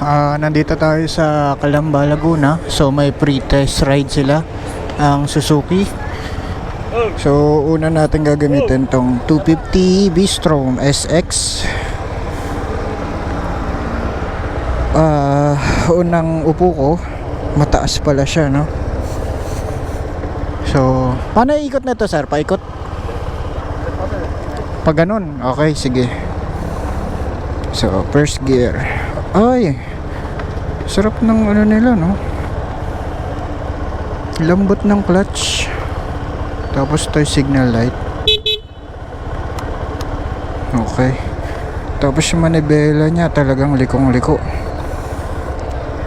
Ah, nandito tayo sa Calamba, Laguna. So may pre-test ride sila ang Suzuki. So una natin gagamitin tong 250 V-Strom SX. Ah, unang upo ko, mataas pala siya, no? So, paano ikot na to, sir? Paikot? Pag ganun, okay, sige. So, first gear. Ay, sarap ng ano nila, no? Lambot ng clutch. Tapos yung signal light. Okay. Tapos yung manibela niya talagang likong-liko.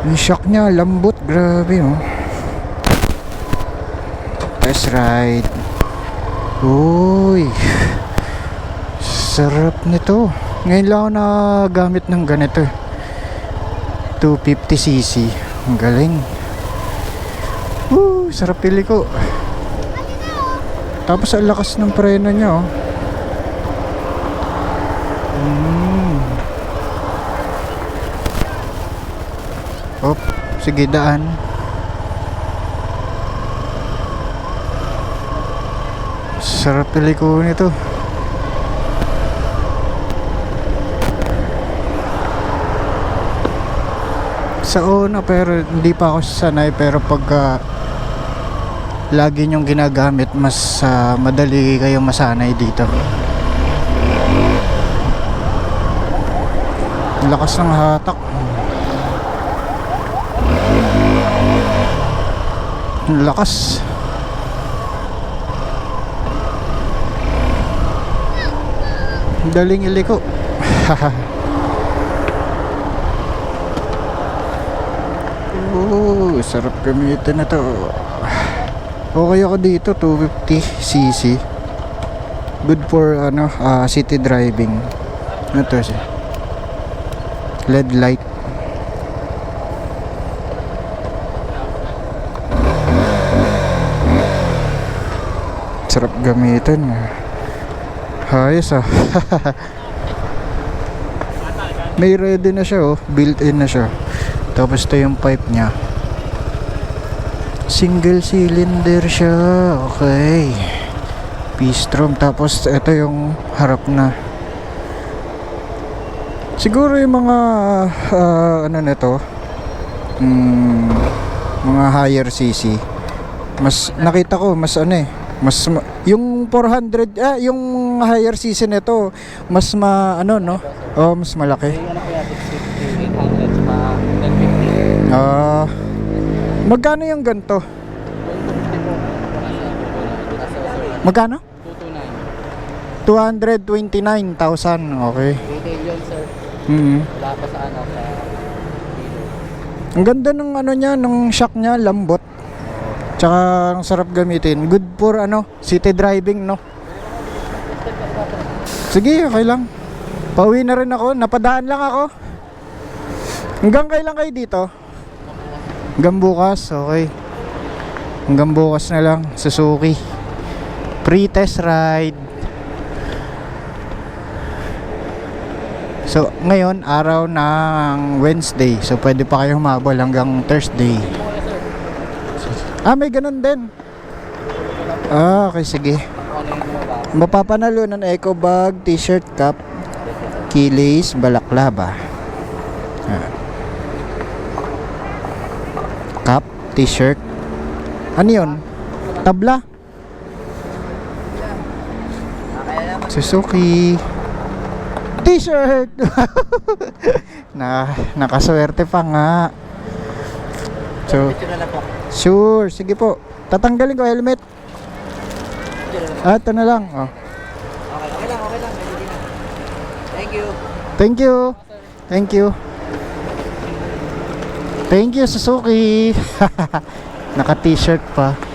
Yung shock niya, lambot. Grabe, oh. Test ride. Uy. Sarap nito. Ngayon lang ako nagagamit ng ganito. eh. 250cc. Ang galing. Woo, sarap pili ko. Tapos ang lakas ng preno niya, oh. Mm. Op, sige daan. Sarap nito. Sa una pero hindi pa ako sanay pero pagka lagi nyong ginagamit mas ah, madali kayong masanay dito. Lakas ng hatak. Lakas. Daling iliko. Oo, sarap gamitin na to. Okay ako dito, 250cc. Good for ano, ah, city driving. Ano to siya? LED light. Sarap gamitin. Hayos ah. May ready na siya oh, built-in na siya. Tapos ito yung pipe niya. Single cylinder siya. Okay. P-strom. Tapos ito yung harap na. Siguro yung mga ah, ano nito mm, mga higher CC mas nakita ko mas ano eh mas ma- yung 400 ah yung higher CC nito mas ma ano no oh mas malaki Yung ano po yan, 650, 800, saka 1050. ah magkano yung ganto Yung 250 po, nasa nasa magkano 229. 229,000 okay. Retail yun, sir. mm Wala pa sa ano, sa ang ganda ng ano niya ng shock niya lambot. Tsaka ang sarap gamitin. Good for ano city driving no? Sige okay lang. Pauwi na rin ako. Napadaan lang ako. Hanggang kailan kayo dito hanggang bukas okay hanggang bukas na lang Suzuki pre test ride So, ngayon, araw ng Wednesday. So, pwede pa kayo humabol hanggang Thursday. Ah, may ganun din. Ah, okay, sige. Mapapanalo ng eco bag, t-shirt, cap, kilis, balaklava. Ah. Cap, t-shirt. Ano yun? Tabla? Suzuki. T-shirt! na, nakaswerte pa nga. So. Sure, sige po. Tatanggalin ko helmet. Ah, ito na lang. Oh. Okay, okay lang, okay lang. Thank you. Thank you. Thank you. Thank you, Suzuki. Naka-t-shirt pa.